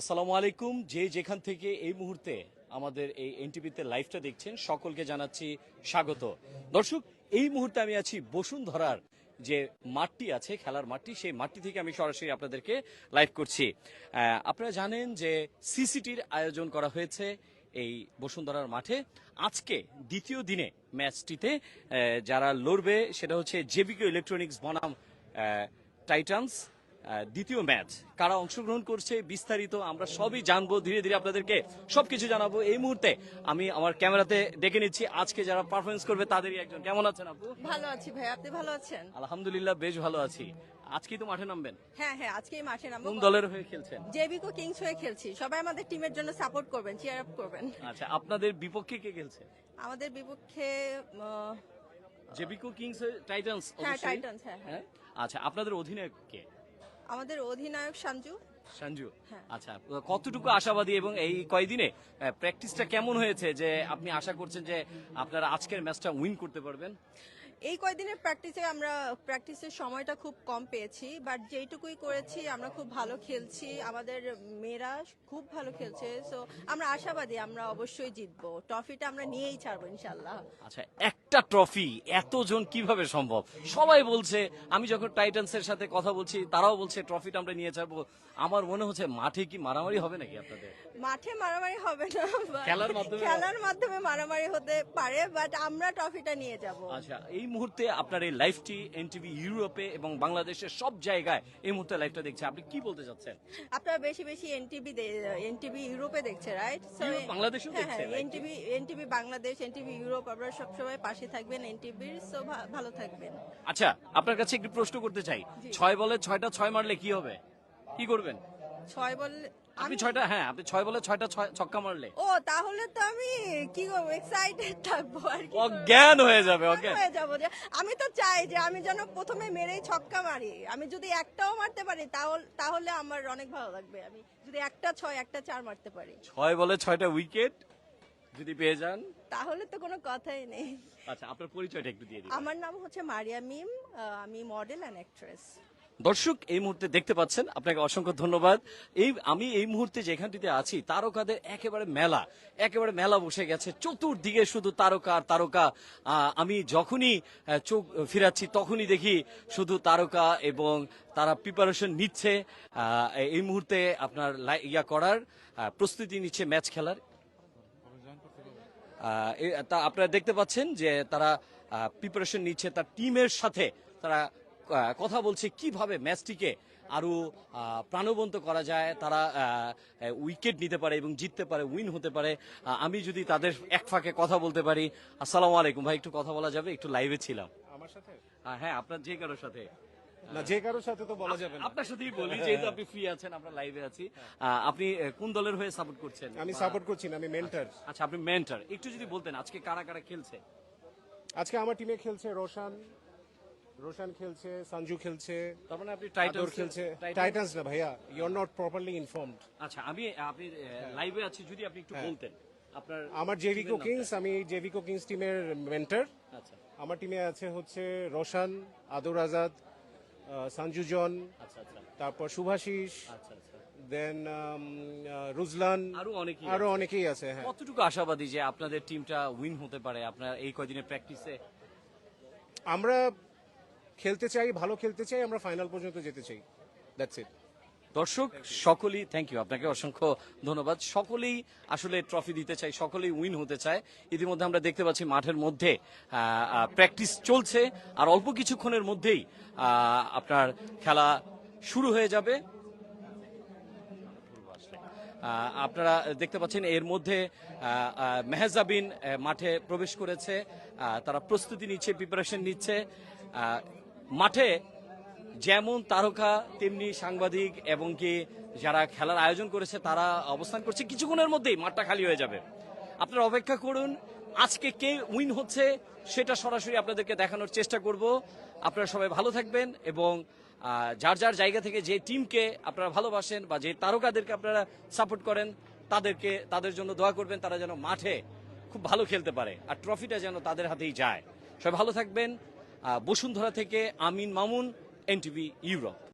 আসসালামু আলাইকুম। যে যেখান থেকে এই মুহূর্তে আমাদের এই এনটিভিতে লাইভটা দেখছেন, সকলকে জানাচ্ছি স্বাগত। দর্শক, এই মুহূর্তে আমি আছি বসুন্ধরার যে মাঠটি আছে, খেলার মাঠটি, সেই মাঠটি থেকে আমি সরাসরি আপনাদেরকে লাইভ করছি। আপনারা জানেন যে সিসিটির আয়োজন করা হয়েছে এই বসুন্ধরার মাঠে। আজকে দ্বিতীয় দিনে ম্যাচটিতে যারা লড়বে, সেটা হচ্ছে জেবিকে ইলেকট্রনিক্স বনাম টাইটান্স। দ্বিতীয় ম্যাচ কারা অংশগ্রহণ করছে বিস্তারিত আমরা সবই জানব। ধীরে ধীরে আপনাদেরকে সবকিছু জানাব। এই মুহূর্তে আমি আমার ক্যামেরাতে ডেকে নিচ্ছি আজকে যারা পারফরমেন্স করবে তাদেরই একজন। কেমন আছেন আপু? ভালো আছি ভাই আপনি ভালো আছেন? আলহামদুলিল্লাহ বেশ ভালো আছি। আজকেই তো মাঠে নামবেন? হ্যাঁ হ্যাঁ আজকে এই মাঠে নামবো। কোন দলের হয়ে খেলছেন? জেবিকো কিংস হয়ে খেলছি। সবাই আমাদের টিমের জন্য সাপোর্ট করবেন চিয়ার আপ করবেন। আচ্ছা আপনাদের বিপক্ষে কে খেলছে? আমাদের বিপক্ষে জেবিকো কিংস টাইটান্স হ্যাঁ টাইটান্স হ্যাঁ হ্যাঁ। হ্যাঁ? আচ্ছা আপনাদের অধিনায়ক কে? আমাদের অধিনায়ক সঞ্জু। সঞ্জু হ্যাঁ। আচ্ছা কতটুকু আশাবাদী এবং এই কয়দিনে প্র্যাকটিসটা কেমন হয়েছে যে আপনি আশা করছেন যে আপনারা আজকের ম্যাচটা উইন করতে পারবেন? এই কয়দিনের প্র্যাকটিসে আমরা প্র্যাকটিসের সময়টা খুব কম পেয়েছি বাট যেইটুকুই করেছি আমরা খুব ভালো খেলছি। আমাদের মেয়েরা খুব ভালো খেলছে সো আমরা আশাবাদী আমরা অবশ্যই জিতবো। ট্রফিটা আমরা নিয়েই ছাড়বো ইনশাল্লাহ আচ্ছা একটা ট্রফি এতজন কীভাবে সম্ভব? সবাই বলছে আমি যখন টাইটান্সের সাথে কথা বলছি তারাও বলছে ট্রফিটা আমরা নিয়ে যাব আমার মনে হচ্ছে মাঠে কি মারামারি হবে নাকি আপনাদের? মাঠে মারামারি হবে না খেলার মাধ্যমে- খেলার মাধ্যমে মারামারি হতে পারে বাট আমরা ট্রফিটা নিয়ে যাব। আচ্ছা এই মুহূর্তে আপনার এই লাইভটি এনটিভি ইউরোপে এবং বাংলাদেশের সব জায়গায় এই মুহূর্তে লাইভটা দেখছে। আপনি কি বলতে চাচ্ছেন? আপনারা বেশি বেশি এনটিভি এনটিভি ইউরোপে দেখছে রাইট বাংলাদেশেও দেখছে, NTV NTV Bangladesh NTV Europe আপনারা সবসময় পাশে থাকবেন এনটিভির সো ভালো থাকবেন। আচ্ছা আপনার কাছে একটু প্রশ্ন করতে চাই। ছয় বলে ছয়টা ছয় মারলে কি হবে? কি করবেন? ছয় বল আপনি আমি ছয়টা হ্যাঁ আপনি ছয় বলে ছয়টা ছয়- ছক্কা মারলে। ও তাহলে তো আমি কি করব? এক্সাইটেড থাকব আর কি অজ্ঞান হয়ে যাবে অজ্ঞান অজ্ঞান। হয়ে যাব যে আমি তো চাই যে আমি যেন প্রথমে মেরেই ছক্কা মারি। আমি যদি একটাও মারতে পারি তাহলে তাহলে আমার অনেক ভালো লাগবে। আমি যদি একটা ছয় একটা চার মারতে পারি। ছয় বলে ছয়টা উইকেট? যদি পেয়ে যান। তাহলে তো কোনো কথাই নেই। আচ্ছা আপনার পরিচয়টা একটু দিয়ে দিন। আমার নাম হচ্ছে মারিয়া মিম আমি মডেল অ্যান্ড অ্যাক্ট্রেস দর্শক এই মুহূর্তে দেখতে পাচ্ছেন আপনাকে অসংখ্য ধন্যবাদ। এই আমি এই মুহূর্তে যেখানটিতে আছি তারকাদের একেবারে মেলা একেবারে মেলা বসে গেছে। চতুর্দিকে শুধু তারকা আর তারকা। আমি যখনই চোখ ফিরাচ্ছি তখনই দেখি শুধু তারকা এবং তারা প্রিপারেশন নিচ্ছে। এই মুহূর্তে আপনার ইয়া করার প্রস্তুতি নিচ্ছে ম্যাচ খেলার। তা আপনারা দেখতে পাচ্ছেন যে তারা প্রিপারেশন নিচ্ছে তার টিমের সাথে। তারা কথা বলছে কীভাবে ম্যাচটিকে আরও আহ, প্রাণবন্ত করা যায়। তারা উইকেট নিতে পারে এবং জিততে পারে উইন হতে পারে। আমি যদি তাদের এক ফাঁকে কথা বলতে পারি আসসালামু আলাইকুম। ভাই একটু কথা বলা যাবে? একটু লাইভে ছিলাম। আমার সাথে? হ্যাঁ আপনার যে কারোর সাথে? না যে কারোর সাথে তো বলা যাবে না। আপনার সাথেই বলি যেহেতু আপনি ফ্রি আছেন আমরা লাইভে আছি। আপনি কোন দলের হয়ে সাপোর্ট করছেন? আমি সাপোর্ট করছি না আমি মেন্টার আচ্ছা আপনি মেন্টার একটু যদি বলতেন আজকে কারা কারা খেলছে? আজকে আমার টিমে খেলছে রোশান রোশান খেলছে সঞ্জু খেলছে তার মানে আপনি টাইটান্স খেলছে। টাইটান্স টাইটান্স না ভাইয়া you are not properly informed আচ্ছা আমি আপনি লাইভে আছি যদি আপনি একটু বলতেন আপনার আমার জেভিকো কিংস আমি জেভিকো কিংস টিমের মেন্টার আচ্ছা। আমার টিমে আছে হচ্ছে রোশান আদর আজাদ আহ, সঞ্জু জন আচ্ছা আচ্ছা। তারপর শুভাশিস আচ্ছা আচ্ছা। দেন রুজলান আরও অনেকেই আরও অনেকেই আছে হ্যাঁ। কতটুকু আশাবাদী যে আপনাদের টিমটা উইন হতে পারে? আপনার এই কয়দিনের প্র্যাকটিসে? আমরা খেলতে চাই ভালো খেলতে চাই আমরা ফাইনাল পর্যন্ত যেতে চাই। দ্যাটস ইট দর্শক, সকলেই থ্যাংক ইউ আপনাকে অসংখ্য ধন্যবাদ। সকলেই আসলে ট্রফি দিতে চাই সকলেই উইন হতে চায়। ইতিমধ্যে আমরা দেখতে পাচ্ছি মাঠের মধ্যে প্র্যাকটিস চলছে। আর অল্প কিছুক্ষণের মধ্যেই আপনার খেলা শুরু হয়ে যাবে। আপনারা দেখতে পাচ্ছেন এর মধ্যে মেহজাবিন মাঠে প্রবেশ করেছে। তারা প্রস্তুতি নিচ্ছে প্রিপারেশন নিচ্ছে। মাঠে যেমন তারকা, তেমনি সাংবাদিক এবং কি যারা খেলার আয়োজন করেছে, তারা অবস্থান করছে কিছুক্ষণের মধ্যেই মাঠটা খালি হয়ে যাবে। আপনারা অপেক্ষা করুন, আজকে কে উইন হচ্ছে সেটা সরাসরি আপনাদেরকে দেখানোর চেষ্টা করব। আপনারা সবাই ভালো থাকবেন এবং যার যার জায়গা থেকে যে টিমকে আপনারা ভালোবাসেন বা যে তারকাদেরকে আপনারা সাপোর্ট করেন, তাদেরকে, তাদের জন্য দোয়া করবেন, তারা যেন মাঠে খুব ভালো খেলতে পারে আর ট্রফিটা যেন তাদের হাতেই যায়। সবাই ভালো থাকবেন। বসুন্ধরা থেকে আমিন মামুন এনটিভি ইউরোপ